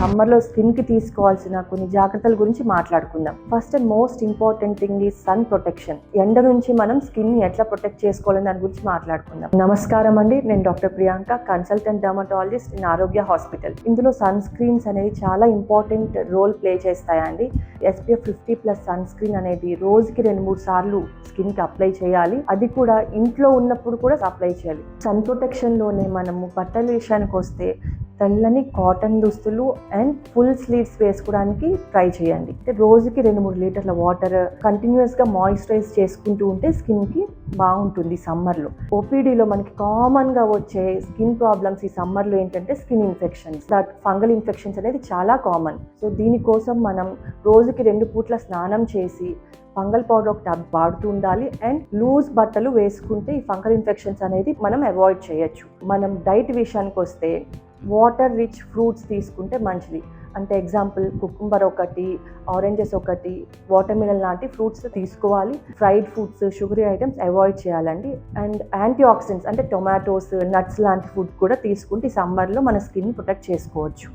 సమ్మర్లో స్కిన్కి తీసుకోవాల్సిన కొన్ని జాగ్రత్తల గురించి మాట్లాడుకుందాం. First and most important thing ఈ సన్ ప్రొటెక్షన్. ఎండ నుంచి మనం స్కిన్ని ఎట్లా ప్రొటెక్ట్ చేసుకోవాలని దాని గురించి మాట్లాడుకుందాం. నమస్కారం అండి నేను doctor Priyanka consultant dermatologist in Arogya hospital. ఇందులో సన్ స్క్రీన్స్ అనేవి చాలా important role play చేస్తాయండి. SPF fifty plus sun screen అనేది రోజుకి రెండు మూడు సార్లు స్కిన్కి అప్లై చేయాలి. అది కూడా ఇంట్లో ఉన్నప్పుడు కూడా అప్లై చేయాలి. సన్ ప్రొటెక్షన్లోనే మనము బట్టల విషయానికి వస్తే తెల్లని కాటన్ దుస్తులు అండ్ ఫుల్ స్లీవ్స్ వేసుకోవడానికి ట్రై చేయండి. అంటే రోజుకి రెండు మూడు లీటర్ల వాటర్ కంటిన్యూస్గా మాయిశ్చరైజ్ చేసుకుంటూ ఉంటే స్కిన్కి బాగుంటుంది సమ్మర్లో. ఓపీడీలో మనకి కామన్గా వచ్చే స్కిన్ ప్రాబ్లమ్స్ ఈ సమ్మర్లో ఏంటంటే skin infections that fungal infections అనేది చాలా కామన్. సో దీనికోసం మనం రోజుకి రెండు పూట్ల స్నానం చేసి ఫంగల్ పౌడర్ ఒక టబ్ వాడుతూ ఉండాలి. అండ్ లూజ్ బట్టలు వేసుకుంటే ఈ ఫంగల్ ఇన్ఫెక్షన్స్ అనేది మనం అవాయిడ్ చేయొచ్చు. మనం డైట్ విషయానికి వస్తే వాటర్ రిచ్ ఫ్రూట్స్ తీసుకుంటే మంచిది. అంటే ఎగ్జాంపుల్ కుకుంబర్ ఒకటి ఆరెంజెస్ ఒకటి వాటర్ మిలన్ లాంటి ఫ్రూట్స్ తీసుకోవాలి. Fried foods sugary items avoid చేయాలండి. అండ్ యాంటీ ఆక్సిడెంట్స్ అంటే టొమాటోస్ నట్స్ లాంటి ఫుడ్ కూడా తీసుకుంటే ఈ సమ్మర్లో మన స్కిన్ ప్రొటెక్ట్ చేసుకోవచ్చు.